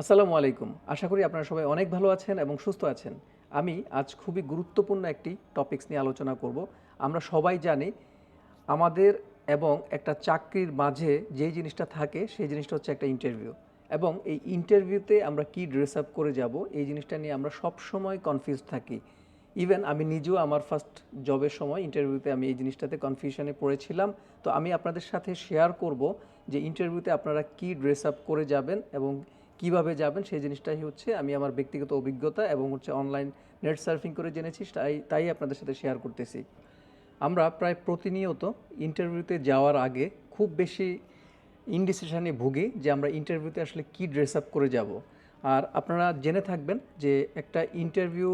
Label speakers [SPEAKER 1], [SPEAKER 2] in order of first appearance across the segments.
[SPEAKER 1] আসসালামু আলাইকুম। আশা করি আপনারা সবাই অনেক ভালো আছেন এবং সুস্থ আছেন। আমি আজ খুবই গুরুত্বপূর্ণ একটি টপিকস নিয়ে আলোচনা করব। আমরা সবাই জানি আমাদের এবং একটা চাকরির মাঝে যে জিনিসটা থাকে, সেই জিনিসটা হচ্ছে একটা ইন্টারভিউ এবং এই ইন্টারভিউতে আমরা কি ড্রেস আপ করে যাব, এই জিনিসটা নিয়ে আমরা সব সময় কনফিউজ থাকি। ইভেন আমি নিজেও আমার ফার্স্ট জবের সময় ইন্টারভিউতে আমি এই জিনিসটাতে কনফিউশনে পড়েছিলাম। তো আমি আপনাদের সাথে শেয়ার করব যে ইন্টারভিউতে আপনারা কি ড্রেস আপ করে যাবেন এবং কীভাবে যাবেন সেই জিনিসটাই হচ্ছে আমি আমার ব্যক্তিগত অভিজ্ঞতা এবং হচ্ছে অনলাইন নেট সার্ফিং করে জেনেছি, তাই তাই আপনাদের সাথে শেয়ার করতেছি। আমরা প্রায় প্রতিনিয়ত ইন্টারভিউতে যাওয়ার আগে খুব বেশি ইনডিসিশনে ভুগি যে আমরা ইন্টারভিউতে আসলে কি ড্রেস আপ করে যাব। আর আপনারা জেনে থাকবেন যে একটা ইন্টারভিউ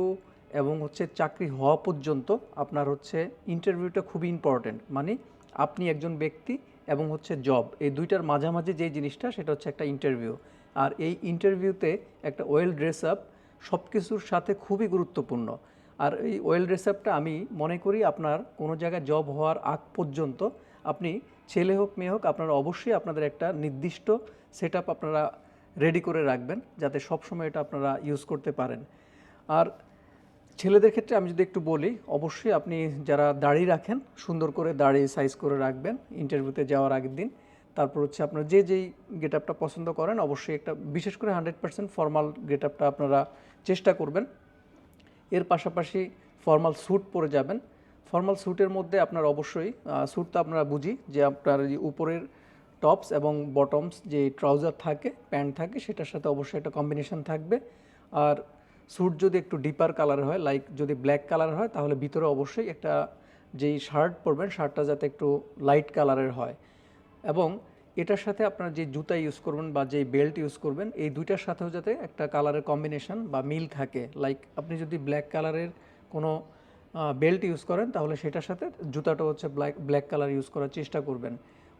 [SPEAKER 1] এবং হচ্ছে চাকরি হওয়া পর্যন্ত আপনার হচ্ছে ইন্টারভিউটা খুবই ইম্পর্ট্যান্ট মানে আপনি একজন ব্যক্তি এবং হচ্ছে জব এই দুইটার মাঝামাঝি যে জিনিসটা সেটা হচ্ছে একটা ইন্টারভিউ আর এই ইন্টারভিউতে একটা ওয়েল ড্রেস আপ সব কিছুর সাথে খুবই গুরুত্বপূর্ণ। আর এই ওয়েল ড্রেস আপটা আমি মনে করি আপনার কোনো জায়গায় জব হওয়ার আগ পর্যন্ত আপনি ছেলে হোক, মেয়ে হোক, আপনারা অবশ্যই আপনাদের একটা নির্দিষ্ট সেট আপনারা রেডি করে রাখবেন যাতে সবসময় এটা আপনারা ইউজ করতে পারেন। আর ছেলেদের ক্ষেত্রে আমি যদি একটু বলি, অবশ্যই আপনি যারা দাড়ি রাখেন, সুন্দর করে দাড়ি সাইজ করে রাখবেন ইন্টারভিউতে যাওয়ার আগের দিন। তারপর হচ্ছে আপনার যে যেই গেট আপটা পছন্দ করেন, অবশ্যই একটা বিশেষ করে হান্ড্রেড পার্সেন্ট ফর্মাল গেট আপটা আপনারা চেষ্টা করবেন। এর পাশাপাশি ফর্মাল স্যুট পরে যাবেন। ফর্মাল স্যুটের মধ্যে আপনার অবশ্যই স্যুট তো আপনারা বুঝি যে আপনার উপরের টপস এবং বটমস যে ট্রাউজার থাকে, প্যান্ট থাকে, সেটার সাথে অবশ্যই একটা কম্বিনেশন থাকবে। আর স্যুট যদি একটু ডিপার কালার হয়, লাইক যদি ব্ল্যাক কালার হয়, তাহলে ভিতরে অবশ্যই একটা যেই শার্ট পরবেন, শার্টটা যাতে একটু লাইট কালারের হয়। এবং এটার সাথে আপনার যে জুতা ইউজ করবেন বা যে বেল্ট ইউজ করবেন, এই দুইটার সাথেও যাতে একটা কালারের কম্বিনেশন বা মিল থাকে। লাইক আপনি যদি ব্ল্যাক কালারের কোনো বেল্ট ইউজ করেন, তাহলে সেটার সাথে জুতাটা হচ্ছে ব্ল্যাক ব্ল্যাক কালার ইউজ করার চেষ্টা করবেন।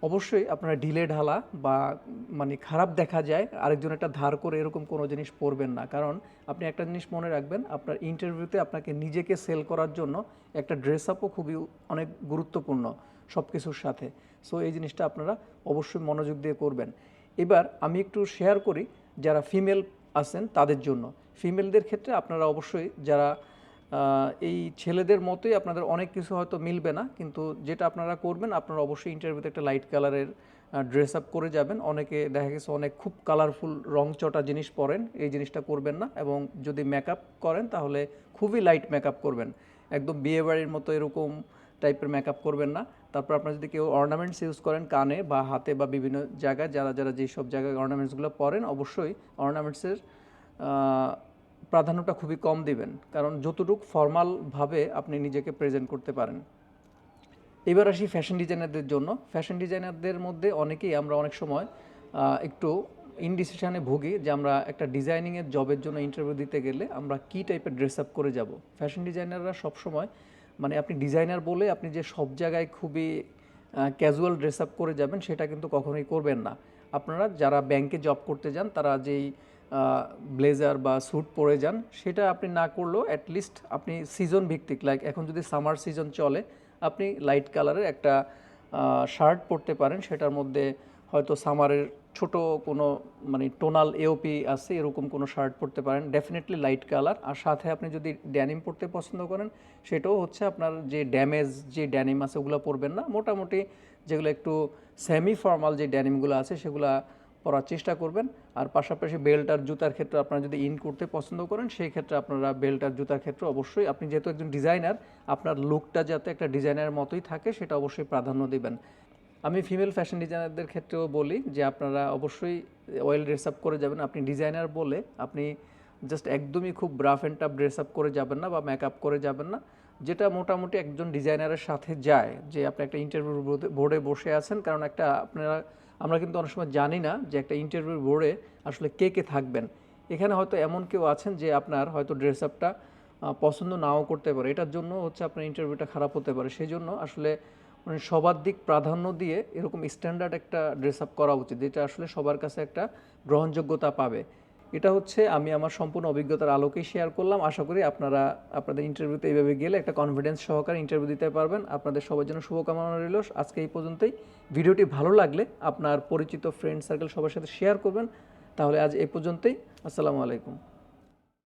[SPEAKER 1] অবশ্যই আপনারা ঢিলে ঢালা বা মানে খারাপ দেখা যায়, আরেকজন একটা ধার করে এরকম কোনো জিনিস পরবেন না। কারণ আপনি একটা জিনিস মনে রাখবেন, আপনার ইন্টারভিউতে আপনাকে নিজেকে সেল করার জন্য একটা ড্রেস আপও খুবই অনেক গুরুত্বপূর্ণ সব কিছুর সাথে। সো এই জিনিসটা আপনারা অবশ্যই মনোযোগ দিয়ে করবেন। এবার আমি একটু শেয়ার করি যারা ফিমেল আছেন তাদের জন্য। ফিমেলদের ক্ষেত্রে আপনারা অবশ্যই যারা এই ছেলেদের মতোই আপনাদের অনেক কিছু হয়তো মিলবে না, কিন্তু যেটা আপনারা করবেন, আপনারা অবশ্যই ইন্টারভিউতে একটা লাইট কালারের ড্রেস আপ করে যাবেন। অনেকে দেখা গেছে অনেক খুব কালারফুল রং চটা জিনিস পরেন, এই জিনিসটা করবেন না এবং যদি মেকআপ করেন তাহলে খুবই লাইট মেকআপ করবেন। একদম বিয়ে বাড়ির মতো এরকম টাইপের মেকআপ করবেন না। তারপর আপনারা যদি কেউ অর্নামেন্টস ইউজ করেন কানে বা হাতে বা বিভিন্ন জায়গায়, যারা যারা যেই সব জায়গায় অর্নামেন্টসগুলো পরেন, অবশ্যই অর্নামেন্টসের প্রাধান্যটা খুবই কম দিবেন, কারণ যতটুকু ফর্মালভাবে আপনি নিজেকে প্রেজেন্ট করতে পারেন। এবার আসি ফ্যাশন ডিজাইনারদের জন্য। ফ্যাশন ডিজাইনারদের মধ্যে অনেকেই আমরা অনেক সময় একটু ইনডিসিশনে ভুগি যে আমরা একটা ডিজাইনিংয়ের জবের জন্য ইন্টারভিউ দিতে গেলে আমরা কী টাইপের ড্রেস আপ করে যাব। ফ্যাশন ডিজাইনাররা সবসময় মানে আপনি ডিজাইনার বলে আপনি যে সব জায়গায় খুবই ক্যাজুয়াল ড্রেস আপ করে যাবেন সেটা কিন্তু কখনোই করবেন না। আপনারা যারা ব্যাংকে জব করতে যান, তারা যেই ব্লেজার বা স্যুট পরে যান, সেটা আপনি না করলেও অ্যাটলিস্ট আপনি সিজন ভিত্তিক লাইক এখন যদি সামার সিজন চলে, আপনি লাইট কালারের একটা শার্ট পরতে পারেন, সেটার মধ্যে হয়তো সামারের ছোট কোনো মানে টোনাল এওপি আছে, এরকম কোনো শার্ট পরতে পারেন ডেফিনেটলি লাইট কালার আর সাথে আপনি যদি ড্যানিম পরতে পছন্দ করেন, সেটাও হচ্ছে আপনার যে ড্যামেজ যে ড্যানিম আছে, ওগুলো পরবেন না। মোটামুটি যেগুলো একটু সেমি ফর্মাল যে ড্যানিমগুলো আছে, সেগুলা পরার চেষ্টা করবেন। আর পাশাপাশি বেল্ট আর জুতার ক্ষেত্রে আপনারা যদি ইন করতে পছন্দ করেন, সেই ক্ষেত্রে আপনারা বেল্ট আর জুতার ক্ষেত্রে অবশ্যই আপনি যেহেতু একজন ডিজাইনার, আপনার লুকটা যাতে একটা ডিজাইনারের মতোই থাকে, সেটা অবশ্যই প্রাধান্য দিবেন। আমি ফিমেল ফ্যাশন ডিজাইনারদের ক্ষেত্রেও বলি যে, আপনারা অবশ্যই ওয়েল ড্রেস আপ করে যাবেন। আপনি ডিজাইনার বলে আপনি জাস্ট একদমই খুব ব্রাফ অ্যান্ড টাপ ড্রেস আপ করে যাবেন না বা মেকআপ করে যাবেন না। যেটা মোটামুটি একজন ডিজাইনারের সাথে যায় যে, আপনি একটা ইন্টারভিউ বোর্ডে বসে আছেন, কারণ একটা আপনারা আমরা কিন্তু অনেক সময় জানি না যে একটা ইন্টারভিউ বোর্ডে আসলে কে কে থাকবেন। এখানে হয়তো এমন কেউ আছেন যে আপনার হয়তো ড্রেস আপটা পছন্দ নাও করতে পারে। এটার জন্য হচ্ছে আপনার ইন্টারভিউটা খারাপ হতে পারে। সেই জন্য আসলে মানে সবার দিক প্রাধান্য দিয়ে এরকম স্ট্যান্ডার্ড একটা ড্রেস আপ করা উচিত, যেটা আসলে সবার কাছে একটা গ্রহণযোগ্যতা পাবে। এটা হচ্ছে আমি আমার সম্পূর্ণ অভিজ্ঞতার আলোকেই শেয়ার করলাম। আশা করি আপনারা আপনাদের ইন্টারভিউতে এইভাবে গেলে একটা কনফিডেন্স সহকারে ইন্টারভিউ দিতে পারবেন। আপনাদের সবার জন্য শুভকামনা রইল। আজকে এই পর্যন্তই। ভিডিওটি ভালো লাগলে আপনার পরিচিত ফ্রেন্ড সার্কেল সবার সাথে শেয়ার করবেন। তাহলে আজ এ পর্যন্তই। আসসালামু আলাইকুম।